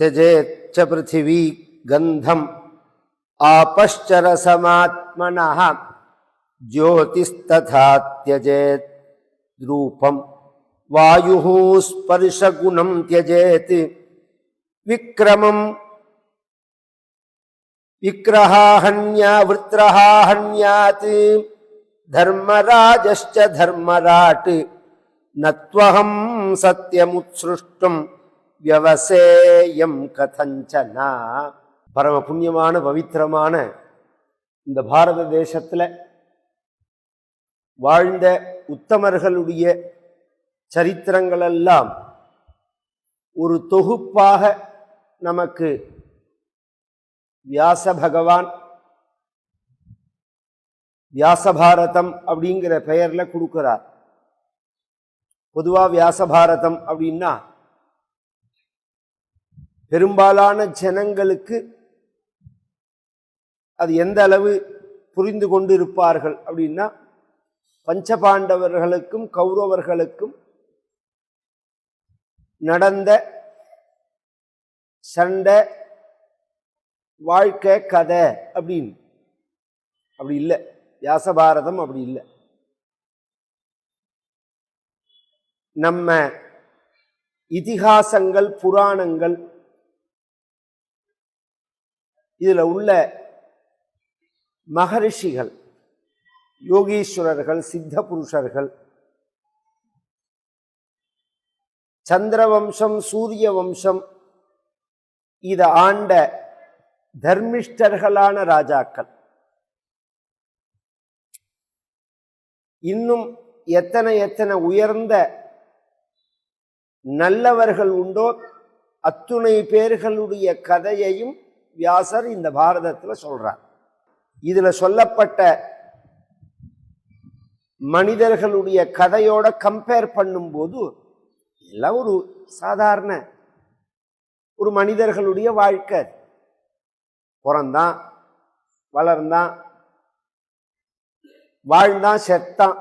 त्यजेच्च पृथिवी गन्धम् आपश्चरसमात्मनः ज्योतिस्तथा त्यजेत् रूपम् वायुः स्पर्शगुणं त्यजेत् विक्रमम् विग्रहाहन्या वृत्रहाहन्यात् धर्मराजश्च धर्मराट् न त्वहं सत्यमुत्सृष्टुं வியவசேயம் கதஞ்சனா பரம புண்ணியமான பவித்திரமான இந்த பாரத தேசத்தில் வாழ்ந்த உத்தமர்களுடைய சரித்திரங்களெல்லாம் ஒரு தொகுப்பாக நமக்கு வியாச பகவான் வியாசபாரதம் அப்படிங்கிற பெயரில் கொடுக்குறார். பொதுவாக வியாசபாரதம் அப்படின்னா பெரும்பாலான ஜனங்களுக்கு அது எந்த அளவு புரிந்து கொண்டு இருப்பார்கள் அப்படின்னா பஞ்சபாண்டவர்களுக்கும் கௌரவர்களுக்கும் நடந்த சண்டை வாழ்க்கை கதை அப்படின்னு. அப்படி இல்லை. வியாசபாரதம் அப்படி இல்லை. நம்ம இதிகாசங்கள் புராணங்கள் இதில் உள்ள மகரிஷிகள் யோகீஸ்வரர்கள் சித்த புருஷர்கள் சந்திர வம்சம் சூரிய வம்சம் இதை ஆண்ட தர்மிஷ்டர்களான ராஜாக்கள். இன்னும் எத்தனை எத்தனை உயர்ந்த நல்லவர்கள் உண்டோ அத்துணை பேர்களுடைய கதையையும் வியாசர் இந்த பாரதத்துல சொல்கிறார் இதுல சொல்லப்பட்ட மனிதர்களுடைய கதையோட கம்பேர் பண்ணும்போது எல்லாம் ஒரு சாதாரண ஒரு மனிதர்களுடைய வாழ்க்கை பிறந்தான் வளர்ந்தான் வாழ்ந்தான் செத்தான்.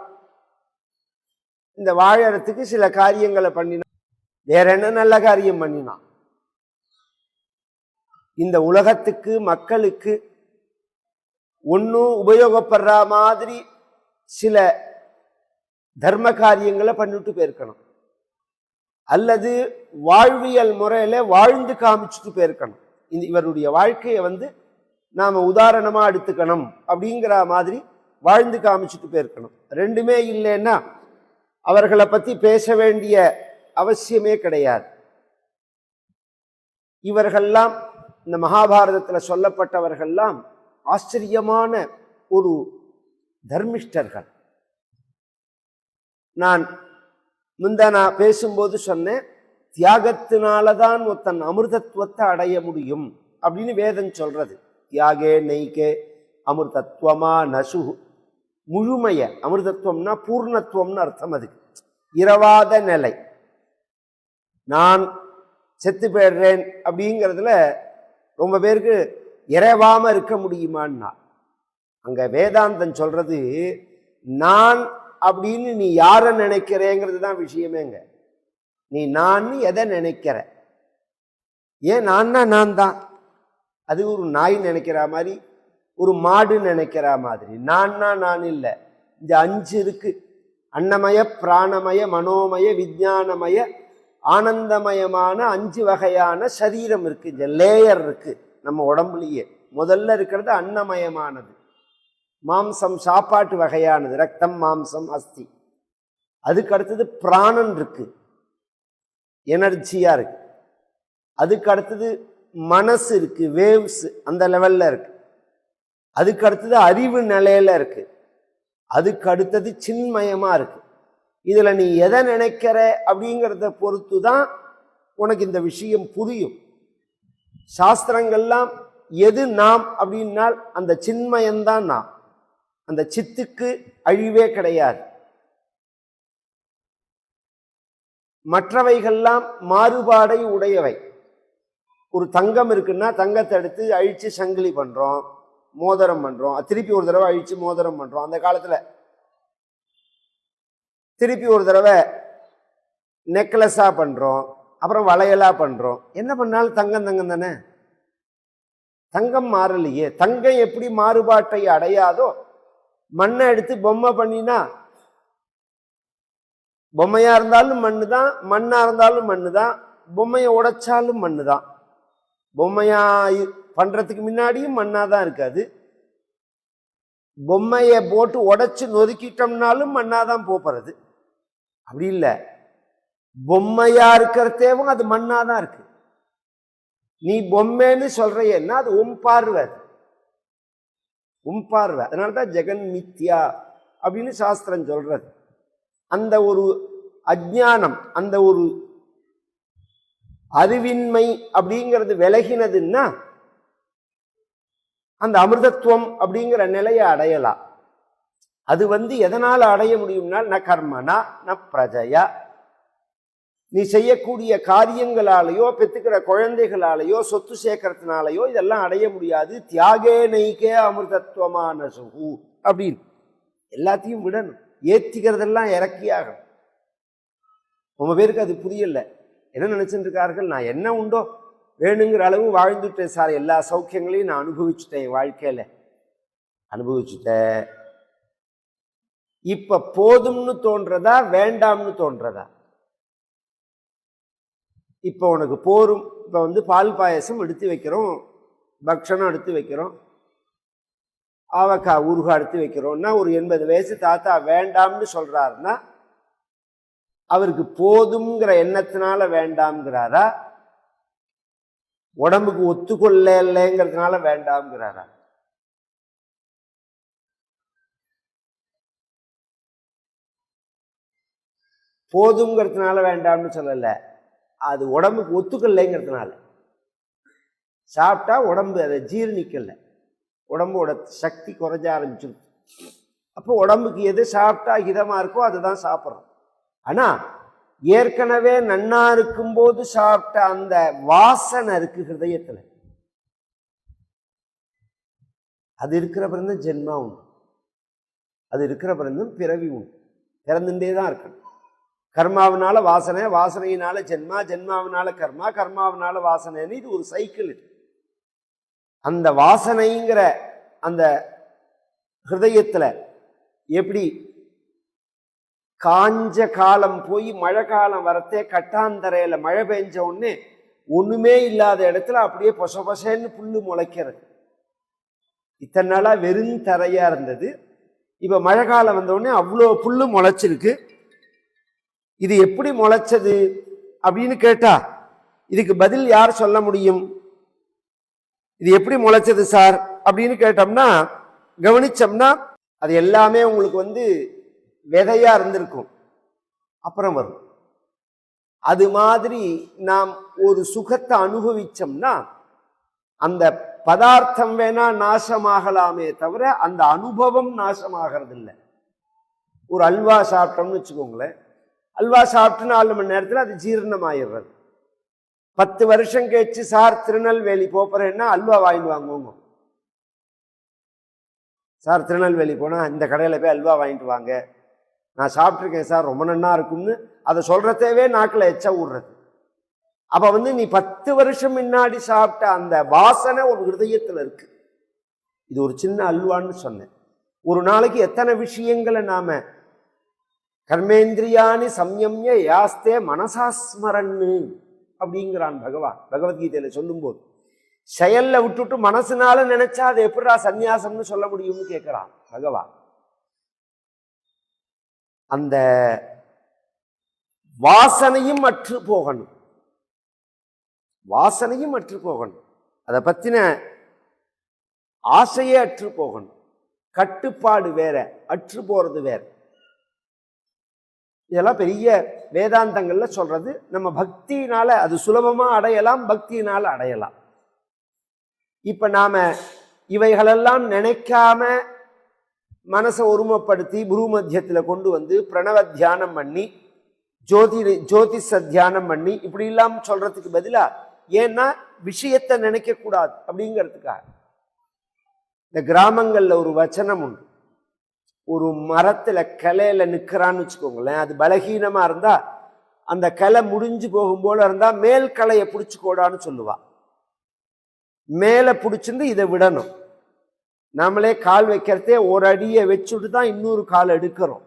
இந்த வாழறதுக்கு சில காரியங்களை பண்ணினான். வேற என்ன நல்ல காரியம் பண்ணினான்? இந்த உலகத்துக்கு மக்களுக்கு ஒன்றும் உபயோகப்படுற மாதிரி சில தர்ம காரியங்களை பண்ணிட்டு போயிருக்கணும். அல்லது வாழ்வியல் முறையில் வாழ்ந்து காமிச்சுட்டு போயிருக்கணும். இந்த இவருடைய வாழ்க்கையை வந்து நாம் உதாரணமாக எடுத்துக்கணும் அப்படிங்கிற மாதிரி வாழ்ந்து காமிச்சுட்டு போயிருக்கணும். ரெண்டுமே இல்லைன்னா அவர்களை பற்றி பேச வேண்டிய அவசியமே கிடையாது. இவர்கள்லாம் இந்த மகாபாரதத்தில் சொல்லப்பட்டவர்கள்லாம் ஆச்சரியமான ஒரு தர்மிஷ்டர்கள். நான் முந்த நான் பேசும்போது சொன்னேன் தியாகத்தினால தான் ஒருத்தன் அமிர்தத்துவத்தை அடைய முடியும் அப்படின்னு வேதம் சொல்றது. தியாகே நெய்கே அமிர்தத்துவமா நசு முழுமைய அமிர்தத்துவம்னா பூர்ணத்துவம்னு அர்த்தம் அதுக்கு. இரவாத நிலை. நான் செத்து போயிடுறேன் அப்படிங்கிறதுல ரொம்ப பேருக்கு இறைவாம இருக்க முடியுமான்னா அங்கே வேதாந்தன் சொல்றது நான் அப்படின்னு நீ யாரை நினைக்கிறேங்கிறது தான் விஷயமேங்க. நீ நான் எதை நினைக்கிற? ஏன் நான்னா நான் தான்? அது ஒரு நாய் நினைக்கிற மாதிரி ஒரு மாடு நினைக்கிற மாதிரி. நான்னா நான் இல்லை. இந்த அஞ்சு இருக்கு. அன்னமய பிராணமய மனோமய விஞ்ஞானமய ஆனந்தமயமான அஞ்சு வகையான சரீரம் இருக்குது இந்த லேயர் இருக்குது நம்ம உடம்புலயே. முதல்ல இருக்கிறது அன்னமயமானது. மாம்சம் சாப்பாட்டு வகையானது. ரத்தம் மாம்சம் அஸ்தி. அதுக்கு அடுத்தது பிராணன் இருக்கு. எனர்ஜியாக இருக்கு. அதுக்கு அடுத்தது மனசு இருக்கு. வேவ்ஸ் அந்த லெவலில் இருக்கு. அதுக்கு அடுத்தது அறிவு நிலையில இருக்கு. அதுக்கு அடுத்தது சின்மயமாக இருக்கு. இதில் நீ எதை நினைக்கிற அப்படிங்கிறத பொறுத்து தான் உனக்கு இந்த விஷயம் புரியும். சாஸ்திரங்கள்லாம் எது நாம் அப்படின்னால் அந்த சின்மயம்தான் நாம். அந்த சித்துக்கு அழிவே கிடையாது. மற்றவைகள்லாம் மாறுபாடை உடையவை. ஒரு தங்கம் இருக்குன்னா தங்கத்தை எடுத்து அழித்து சங்கிலி பண்ணுறோம் மோதிரம் பண்ணுறோம் திருப்பி ஒரு தடவை அழித்து மோதிரம் பண்ணுறோம் அந்த காலத்தில் திருப்பி ஒரு தடவை நெக்லஸாக பண்ணுறோம் அப்புறம் வளையலாக பண்ணுறோம் என்ன பண்ணாலும் தங்கம் தங்கம் தானே? தங்கம் மாறலையே. தங்கம் எப்படி மாறுபாட்டை அடையாதோ மண்ணை எடுத்து பொம்மை பண்ணினா பொம்மையாக இருந்தாலும் மண்ணு தான் மண்ணாக இருந்தாலும் மண்ணு தான் பொம்மையை உடைச்சாலும் மண்ணு தான் பொம்மையாக பண்ணுறதுக்கு முன்னாடியும் மண்ணாக தான் இருக்காது. பொம்மையை போட்டு உடச்சி நொறுக்கிட்டோம்னாலும் மண்ணாக தான் போகிறது அப்படி இல்லை. பொம்மையாக இருக்கிறதேவும் அது மண்ணாக தான் இருக்கு. நீ பொம்மைன்னு சொல்றையன்னா அது உம் பார்வை அது. பார்வை. அதனால தான் ஜெகன் மித்யா அப்படின்னு சாஸ்திரம் சொல்கிறது அந்த ஒரு அஜ்ஞானம் அந்த ஒரு அறிவின்மை அப்படிங்கிறது விலகினதுன்னா அந்த அமிர்தத்துவம் அப்படிங்கிற நிலையை அடையலாம். அது வந்து எதனால் அடைய முடியும்னா ந கர்மனா ந பிரஜையா. நீ செய்யக்கூடிய காரியங்களாலேயோ பெற்றுக்கிற குழந்தைகளாலேயோ சொத்து சேர்க்கறதுனாலயோ இதெல்லாம் அடைய முடியாது. தியாகே நெய்கே அமிர்தத்துவமான சுகு அப்படின்னு. எல்லாத்தையும் விடணும். ஏற்றிக்கிறதெல்லாம் இறக்கியாகணும் ரொம்ப பேருக்கு அது புரியல. என்ன நினைச்சிட்டு இருக்கார்கள்? நான் என்ன உண்டோ? வேணுங்கிற அளவு வாழ்ந்துட்டேன் சார். எல்லா சௌக்கியங்களையும் நான் அனுபவிச்சுட்டேன் என் வாழ்க்கையில். அனுபவிச்சுட்டேன். இப்ப போதும்னு தோன்றதா வேண்டாம்னு தோன்றதா? இப்போ உனக்கு போரும். இப்போ வந்து பால் பாயசம் எடுத்து வைக்கிறோம். பக்ஷணம் எடுத்து வைக்கிறோம். ஆவக்காய் ஊறுகாய் எடுத்து வைக்கிறோம்னா ஒரு எண்பது வயசு தாத்தா வேண்டாம்னு சொல்கிறாருன்னா அவருக்கு போதுங்கிற எண்ணத்தினால வேண்டாம்ங்கிறாரா? உடம்புக்கு ஒத்துக்கொள்ள இல்லைங்கிறதுனால வேண்டாம்ங்கிறாரா? போதுங்கிறதுனால வேண்டாம்னு சொல்லலை. அது உடம்புக்கு ஒத்துக்கலைங்கிறதுனால. சாப்பிட்டா உடம்பு அதை ஜீரணிக்கலை. உடம்போட சக்தி குறைஞ்ச ஆரம்பிச்சிருச்சு. அப்போ உடம்புக்கு எது சாப்பிட்டா இதமாக இருக்கோ அதுதான் சாப்பிட்றோம். ஆனால் ஏற்கனவே நன்னா இருக்கும்போது சாப்பிட்ட அந்த வாசனை இருக்கு ஹிருதயத்தில். அது இருக்கிற பிறந்த ஜென்மா உண்டு. அது இருக்கிற பிறந்தும் பிறவி உண்டு. பிறந்துட்டே தான் இருக்கணும். கர்மாவினால வாசனை வாசனையினால ஜென்மா ஜென்மாவினால கர்மா கர்மாவினால வாசனைன்னு இது ஒரு சைக்கிள். அந்த வாசனைங்கிற அந்த ஹிருதயத்தில் எப்படி காஞ்ச காலம் போய் மழை காலம் வரத்தே கட்டாந்தரையில் மழை பெஞ்ச உடனே ஒன்றுமே இல்லாத இடத்துல அப்படியே பொச பொசன்னு புல்லு முளைக்கிறது. இத்தனை நாளாக வெறும் தரையாக இருந்தது. இப்போ மழை காலம் வந்தவுடனே அவ்வளோ புல்லு முளைச்சிருக்கு. இது எப்படி முளைச்சது அப்படின்னு கேட்டா இதுக்கு பதில் யார் சொல்ல முடியும்? இது எப்படி முளைச்சது சார்? அப்படின்னு கேட்டோம்னா கவனிச்சோம்னா அது எல்லாமே உங்களுக்கு வந்து விதையா இருந்திருக்கும். அப்புறம் வரும். அது மாதிரி நாம் ஒரு சுகத்தை அனுபவிச்சோம்னா அந்த பதார்த்தம் வேணா நாசமாகலாமே தவிர அந்த அனுபவம் நாசமாகிறது இல்லை ஒரு அல்வா சாப்பிட்டோம்னு வச்சுக்கோங்களேன். அல்வா சாப்பிட்டு நாலு மணி நேரத்தில் அது ஜீரணமாயிடுறது. பத்து வருஷம் கழிச்சு சார் திருநெல்வேலி போறேன்னா அல்வா வாங்கிட்டு வாங்குவோங்க. சார் திருநெல்வேலி போனால் இந்த கடையில் போய் அல்வா வாங்கிட்டு வாங்க. நான் சாப்பிட்ருக்கேன் சார் ரொம்ப நன்னா இருக்கும்னு. அதை சொல்கிறதேவே நாக்கில் எச்ச விடுறது அப்போ வந்து நீ பத்து வருஷம் முன்னாடி சாப்பிட்ட அந்த வாசனை ஒரு ஹிருதயத்தில் இருக்குது இது ஒரு சின்ன அல்வான்னு சொன்னேன். ஒரு நாளைக்கு எத்தனை விஷயங்களை நாம் கர்மேந்திரியானி சம்யம்ய யாஸ்தே மனசாஸ்மரன்னு அப்படிங்கிறான் பகவான். பகவத்கீதையில் சொல்லும்போது செயலில் விட்டுட்டு மனசுனால நினச்சா அது எப்படிடா சந்நியாசம்னு சொல்ல முடியும்னு கேட்குறான் பகவான். அந்த வாசனையும் அற்று போகணும். வாசனையும் அற்று போகணும். அதை பற்றின ஆசையே அற்று போகணும். கட்டுப்பாடு வேற அற்று போகிறது வேற. இதெல்லாம் பெரிய வேதாந்தங்கள்ல சொல்றது நம்ம பக்தியினால அது சுலபமா அடையலாம் பக்தியினால அடையலாம். இப்ப நாம இவைகளெல்லாம் நினைக்காம மனசை ஒருமைப்படுத்தி மத்தியத்தில் கொண்டு வந்து பிரணவ தியானம் பண்ணி ஜோதி ஜோதிஷ தியானம் பண்ணி இப்படி இல்லாம சொல்றதுக்கு பதிலா ஏன்னா விஷயத்தை நினைக்க கூடாது அப்படிங்கிறதுக்காக. இந்த கிராமங்கள்ல ஒரு வச்சனம் உண்டு. ஒரு மரத்துல கலையில் நிக்கிறான்னு வச்சுக்கோங்களேன் அது பலகீனமா இருந்தா அந்த கலை முடிஞ்சு போகும் போல இருந்தா மேல் கலையை பிடிச்சிக்கோடான்னு சொல்லுவா. மேலே பிடிச்சிருந்து இதை விடணும். நம்மளே கால் வைக்கிறதே ஒரு அடியை வச்சுட்டு தான் இன்னொரு கால் எடுக்கிறோம்.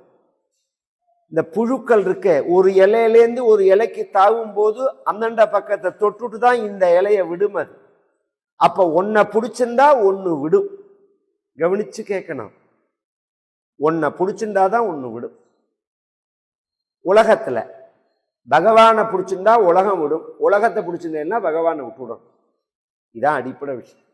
இந்த புழுக்கள் இருக்க ஒரு இலையிலேருந்து ஒரு இலைக்கு தாவும் போது அந்தண்ட பக்கத்தை தொட்டுட்டு தான் இந்த இலையை விடும் அது அப்போ ஒன்றை பிடிச்சிருந்தா ஒன்று விடும். கவனிச்சு கேட்கணும் ஒன்றை பிடிச்சிருந்தா தான் ஒன்று விடும். உலகத்தில் பகவானை பிடிச்சிருந்தா உலகம் விடும். உலகத்தை பிடிச்சிருந்தேன்னா பகவானை விட்டுவிடும். இதான் அடிப்படை விஷயம்.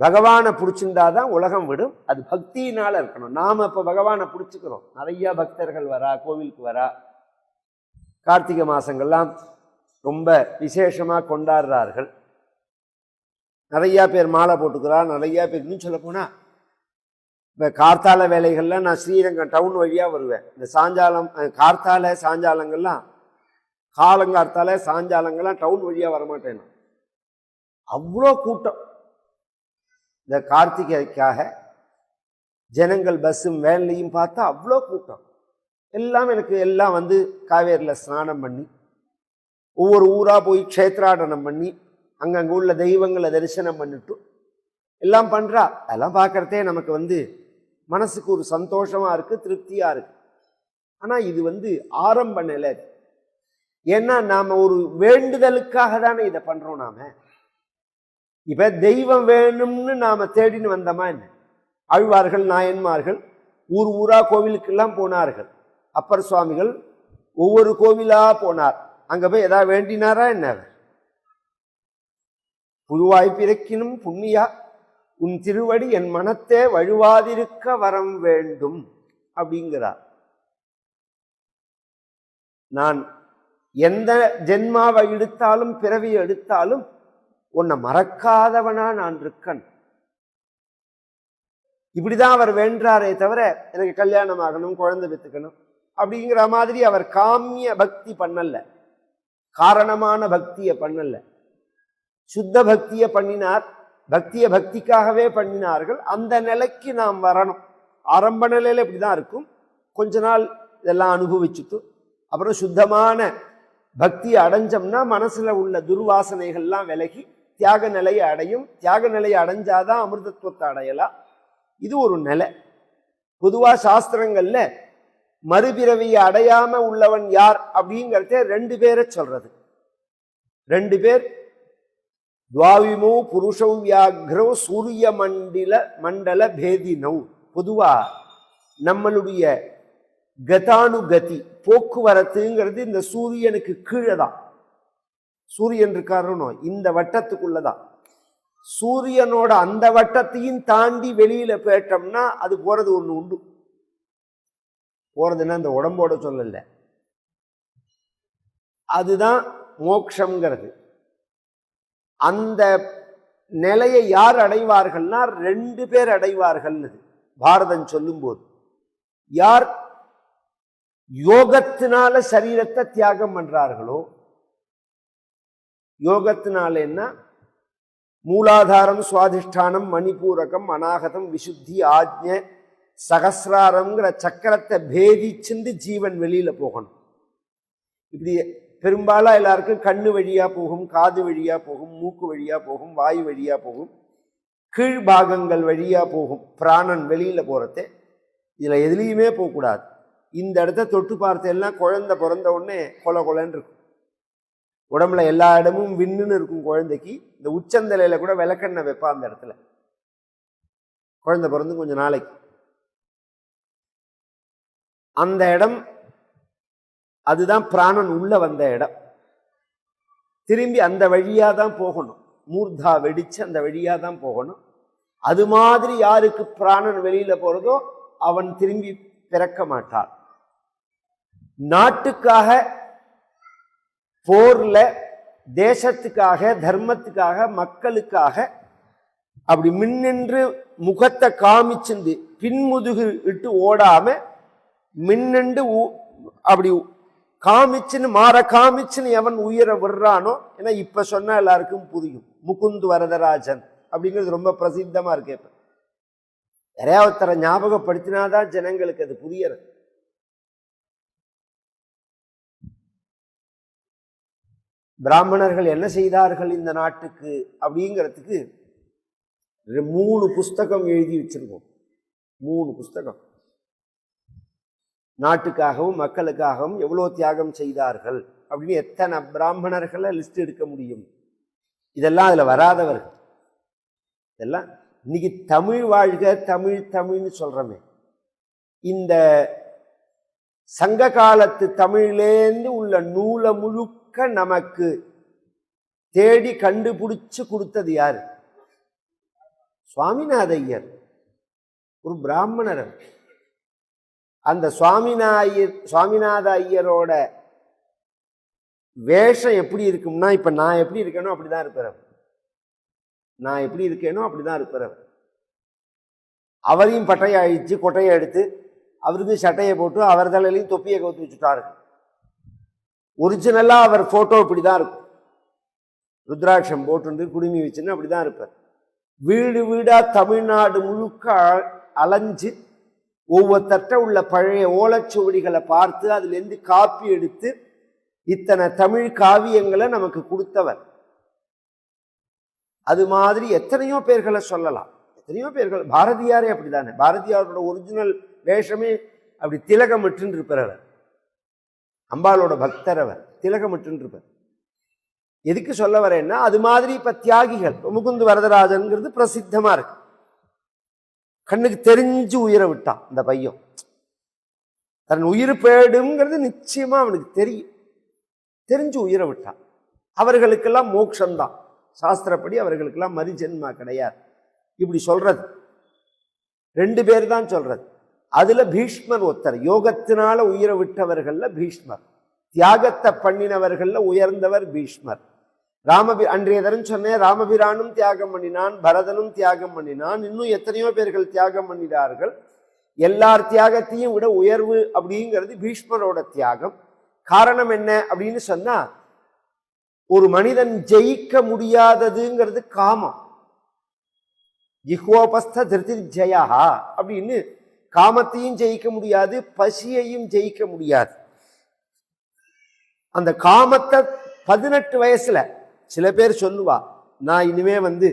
பகவானை பிடிச்சிருந்தா தான் உலகம் விடும். அது பக்தியினால் இருக்கணும். நாம் இப்போ பகவானை பிடிச்சிக்கிறோம். நிறைய பக்தர்கள் வரா கோவிலுக்கு வரா. கார்த்திகை மாதங்கள்லாம் ரொம்ப விசேஷமாக கொண்டாடுறார்கள். நிறையா பேர் மாலை போட்டுக்கிறா நிறையா பேர் இன்னும் சொல்ல இப்போ கார்த்தால வேலைகள்லாம் நான் ஸ்ரீரங்கம் டவுன் வழியாக வருவேன். இந்த சாஞ்சாலம் கார்த்தால சாஞ்சாலங்கள்லாம் காலங்கார்த்தால சாஞ்சாலங்கள்லாம் டவுன் வழியாக வரமாட்டேன் அவ்வளோ கூட்டம். இந்த கார்த்திகைக்காக ஜனங்கள் பஸ்ஸும் வேன்லையும் பார்த்தா அவ்வளோ கூட்டம். எல்லாம் எனக்கு எல்லாம் வந்து காவேரியில் ஸ்நானம் பண்ணி ஒவ்வொரு ஊராக போய் க்ஷேத்ராடனம் பண்ணி அங்கங்கே உள்ள தெய்வங்களை தரிசனம் பண்ணிட்டு எல்லாம் பண்ணுறா அதெல்லாம் பார்க்குறதே நமக்கு வந்து மனசுக்கு ஒரு சந்தோஷமாக இருக்குது திருப்தியாக இருக்குது ஆனால் இது வந்து ஆரம்ப நிலை. ஏன்னா நாம் ஒரு வேண்டுதலுக்காக தானே இதை பண்ணுறோம் நாம். இப்போ தெய்வம் வேணும்னு நாம் தேடின்னு வந்தோமா என்ன? ஆழ்வார்கள் நாயன்மார்கள் ஊர் ஊரா கோவிலுக்கெல்லாம் போனார்கள். அப்பர் சுவாமிகள் ஒவ்வொரு கோவிலாக போனார். அங்கே போய் எதாவது வேண்டினாரா என்ன புதுவாய் பிறக்கினும் புண்ணியா? உன் திருவடி என் மனத்தே வழுவாதிருக்க வரம் வேண்டும் அப்படிங்கிறார். நான் எந்த ஜென்மாவை எடுத்தாலும் பிறவியை எடுத்தாலும் உன்னை மறக்காதவனா நான் இருக்கன். இப்படிதான் அவர் வேண்டாரே தவிர எனக்கு கல்யாணம் ஆகணும் குழந்தை பெத்துக்கணும் அப்படிங்கிற மாதிரி அவர் காமிய பக்தி பண்ணல. காரணமான பக்தியை பண்ணல. சுத்த பக்தியை பண்ணினார். பக்தியை பக்திக்காகவே பண்ணினார்கள். அந்த நிலைக்கு நாம் வரணும். ஆரம்ப நிலையில இப்படிதான் இருக்கும். கொஞ்ச நாள் இதெல்லாம் அனுபவிச்சுட்டு அப்புறம் சுத்தமான பக்தியை அடைஞ்சோம்னா மனசுல உள்ள துர்வாசனைகள்லாம் விலகி தியாக நிலையை அடையும். தியாக நிலையை அடைஞ்சாதான் அமிர்தத்துவத்தை அடையலாம். இது ஒரு நிலை. பொதுவாக சாஸ்திரங்கள்ல மறுபிறவியை அடையாம உள்ளவன் யார் அப்படிங்கிறத ரெண்டு பேரை சொல்றது. ரெண்டு பேர். துவாவிமோ புருஷௌ வியாக்ரோ சூரிய மண்டில மண்டல பேதினௌ. பொதுவா நம்மளுடைய கதானுகதி போக்குவரத்துங்கிறது இந்த சூரியனுக்கு கீழே தான் சூரியன் இருக்காருன்னு இந்த வட்டத்துக்குள்ளதான். சூரியனோட அந்த வட்டத்தையும் தாண்டி வெளியில போயிட்டோம்னா அது போறது ஒண்ணு உண்டு. போறதுன்னா இந்த உடம்போட சொல்லல. அதுதான் மோக்ஷங்கிறது. அந்த நிலையை யார் அடைவார்கள்னா ரெண்டு பேர் அடைவார்கள் பாரதம் சொல்லும்போது. யார் யோகத்தினால சரீரத்தை தியாகம் பண்றார்களோ யோகத்தினால என்ன மூலாதாரம் சுவாதிஷ்டானம் மணிபூரகம் அநாகதம் விசுத்தி ஆஜ்ஞ சகசிராரம்ங்கிற சக்கரத்தை பேதிச்சுந்து ஜீவன் வெளியில் போகணும். இப்படி பெரும்பாலும் எல்லாருக்கும் கண்ணு வழியாக போகும் காது வழியாக போகும் மூக்கு வழியாக போகும் வாய் வழியாக போகும் கீழ்பாகங்கள் வழியாக போகும் பிராணன் வெளியில் போகிறதே இதில் எதுலேயுமே போகக்கூடாது. இந்த இடத்த தொட்டு பார்த்து எல்லாம் குழந்தை பிறந்த உடனே கொல கொலன்னு இருக்கும். உடம்புல எல்லா இடமும் விண்ணுன்னு இருக்கும் குழந்தைக்கு இந்த உச்சந்தலையில் கூட விளக்கெண்ணெய் வைப்பா அந்த இடத்துல. குழந்தை பிறந்து கொஞ்சம் நாளைக்கு. அந்த இடம் அதுதான் பிராணன் உள்ள வந்த இடம். திரும்பி அந்த வழியா தான் போகணும். மூர்தா வெடிச்சு அந்த வழியா தான் போகணும். அது மாதிரி யாருக்கு பிராணன் வெளியில போறதோ அவன் திரும்பி பிறக்க மாட்டான். நாட்டுக்காக போரில் தேசத்துக்காக தர்மத்துக்காக மக்களுக்காக அப்படி மின்னின்று முகத்தை காமிச்சிருந்து பின்முதுகு இட்டு ஓடாம மின்னண்டு அப்படி காமிச்சுன்னு மாற காமிச்சுன்னு எவன் உயிரை விடுறானோ ஏன்னா இப்போ சொன்னால் எல்லாருக்கும் புரியும். முகுந்து வரதராஜன் அப்படிங்கிறது ரொம்ப பிரசித்தமாக இருக்கு இப்போ. நிறையா ஒருத்தரை ஞாபகப்படுத்தினாதான் ஜனங்களுக்கு அது புரியறது. பிராமணர்கள் என்ன செய்தார்கள் இந்த நாட்டுக்கு அப்படிங்கிறதுக்கு மூணு புஸ்தகம் எழுதி வச்சிருக்கோம். மூணு புஸ்தகம். நாட்டுக்காகவும் மக்களுக்காகவும் எவ்வளோ தியாகம் செய்தார்கள் அப்படின்னு எத்தனை பிராமணர்களை லிஸ்ட் எடுக்க முடியும்? இதெல்லாம் அதில் வராதவர்கள். இதெல்லாம் இன்னைக்கு தமிழ் வாழ்க தமிழ் தமிழ்னு சொல்கிறோமே இந்த சங்க காலத்து தமிழ்லேருந்து உள்ள நூலை முழுக்க நமக்கு தேடி கண்டுபிடிச்சு கொடுத்தது யாரு? சுவாமிநாத ஐயர் ஒரு பிராமணர் அந்த சுவாமிநாயர் சுவாமிநாத ஐயரோட வேஷம் எப்படி இருக்கும்னா இப்ப நான் எப்படி இருக்கேனோ அப்படிதான் இருப்பேன் நான் எப்படி இருக்கேனோ அப்படிதான் இருப்பேன் அவரையும் பட்டையை அழிச்சு கொட்டையை எடுத்து அவருக்கு சட்டையை போட்டு அவர் தலையிலையும் தொப்பியை கவுத்து வச்சுட்டாரு. ஒரிஜினலாக அவர் ஃபோட்டோ இப்படி தான் இருக்கும். ருத்ராட்சம் போட்டு குடுமி வச்சுன்னு அப்படிதான் இருப்பார். வீடு வீடாக தமிழ்நாடு முழுக்க அ- அலைஞ்சு ஒவ்வொருத்தட்ட உள்ள பழைய ஓலைச்சுவடிகளை பார்த்து அதுலேருந்து காப்பி எடுத்து இத்தனை தமிழ் காவியங்களை நமக்கு கொடுத்தவர். அது மாதிரி எத்தனையோ பேர்களை சொல்லலாம். எத்தனையோ பேர்கள் பாரதியாரே அப்படி தானே பாரதியாரோட ஒரிஜினல் வேஷமே அப்படி திலகம் திலகமிட்டு இருப்பார் அம்பாளோட பக்தர் அவர் திலகமிட்டுருப்பார் எதுக்கு சொல்ல வரேன்னா அது மாதிரி இப்ப தியாகிகள் இப்ப முகுந்து வரதராஜன்ங்கிறது பிரசித்தமா இருக்கு. கண்ணுக்கு தெரிஞ்சு உயிரை விட்டான் இந்த பையன். தன் உயிர் பேடுங்கிறது நிச்சயமா அவனுக்கு தெரியும். தெரிஞ்சு உயிரை விட்டான். அவர்களுக்கெல்லாம் மோட்சம்தான் சாஸ்திரப்படி அவர்களுக்கெல்லாம் மறுஜென்மா கிடையாது. இப்படி சொல்றது. ரெண்டு பேர் தான் சொல்றது. அதுல பீஷ்மர் ஒருத்தர் யோகத்தினால உயிரை விட்டவர்கள்ல பீஷ்மர். தியாகத்தை பண்ணினவர்கள்ல உயர்ந்தவர் பீஷ்மர். ராமபி அன்றைய தரம் சொன்னேன் ராமபிரானும் தியாகம் பண்ணினான் பரதனும் தியாகம் பண்ணினான் இன்னும் எத்தனையோ பேர்கள் தியாகம் பண்ணினார்கள். எல்லார் தியாகத்தையும் விட உயர்வு அப்படிங்கிறது பீஷ்மரோட தியாகம். காரணம் என்ன அப்படின்னு சொன்னா ஒரு மனிதன் ஜெயிக்க முடியாததுங்கிறது காமம். ஜிஹ்வோபஸ்த திருதி ஜெயா அப்படின்னு காமத்தையும் ஜெயிக்க முடியாது பசியையும் ஜெயிக்க முடியாது. அந்த காமத்தை பதினெட்டு வயசுல சில பேர் சொல்லுவா நான் இனிமே வந்து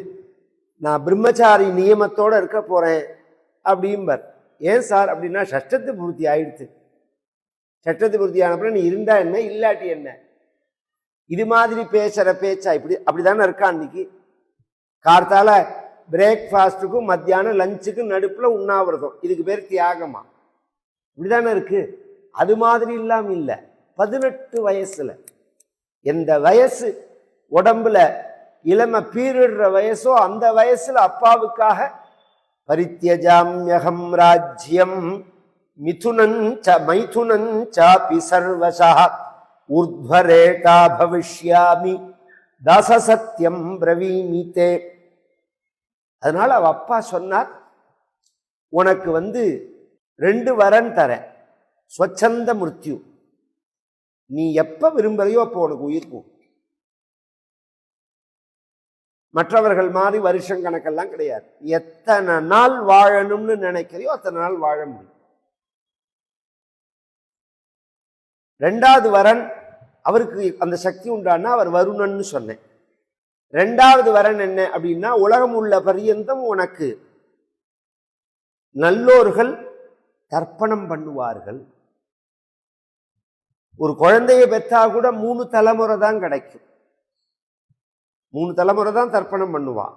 நான் பிரம்மச்சாரி நியமத்தோட இருக்க போறேன் அப்படிம்பர். ஏன் சார்? அப்படின்னா சஷ்டத்து பூர்த்தி ஆயிடுச்சு. சட்டத்து பூர்த்தி ஆனப்பறம் நீ இருந்தா என்ன இல்லாட்டி என்ன? இது மாதிரி பேசுற பேச்சா இப்படி அப்படிதானே இருக்கா அன்னைக்கு? கார்த்தால பிரேக்ஃபாஸ்ட்டுக்கும் மத்தியானம் லஞ்சுக்கும் நடுப்பில் உண்ணாவிரதம். இதுக்கு பேர் தியாகமா. இப்படிதானே இருக்கு? அது மாதிரி இல்லாமல் இல்லை. பதினெட்டு வயசில். எந்த வயசு? உடம்புல இளமை பீரிடுற வயசோ அந்த வயசில் அப்பாவுக்காக பரித்தியஜாமியகம் ராஜ்யம் மிதுனஞ்ச மைதுனஞ்சாபி சர்வசா ஊர்ಧ್ವரேகா பவிஷ்யாமி தாசசத்தியம் பிரவீமிதே. அதனால் அவள் அப்பா சொன்னார் உனக்கு வந்து ரெண்டு வரன் தரேன். ஸ்வச்சந்த மிருத்யு. நீ எப்போ விரும்புகிறையோ அப்போ உனக்கு உயிர் மற்றவர்கள் மாதிரி வருஷம் கணக்கெல்லாம் கிடையாது. எத்தனை நாள் வாழணும்னு நினைக்கிறியோ அத்தனை நாள் வாழ முடியும். ரெண்டாவது வரன் அவருக்கு அந்த சக்தி உண்டானா அவர் வருணன்னு சொன்னேன். ரெண்டாவது வரன் என்ன அப்படின்னா உலகம் உள்ள பரியந்தம் உனக்கு. நல்லோர்கள் தர்ப்பணம் பண்ணுவார்கள். ஒரு குழந்தைய பெற்றா கூட மூணு தலைமுறை தான் கிடைக்கும். மூணு தலைமுறை தான் தர்ப்பணம் பண்ணுவான்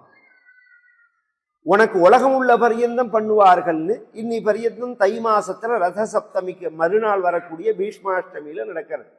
உனக்கு உலகம் உள்ள பரியந்தம் பண்ணுவார்கள்னு இன்னி பரியந்தம் தை மாசத்துல ரத சப்தமிக்கு மறுநாள் வரக்கூடிய பீஷ்மாஷ்டமியில நடக்கிறது.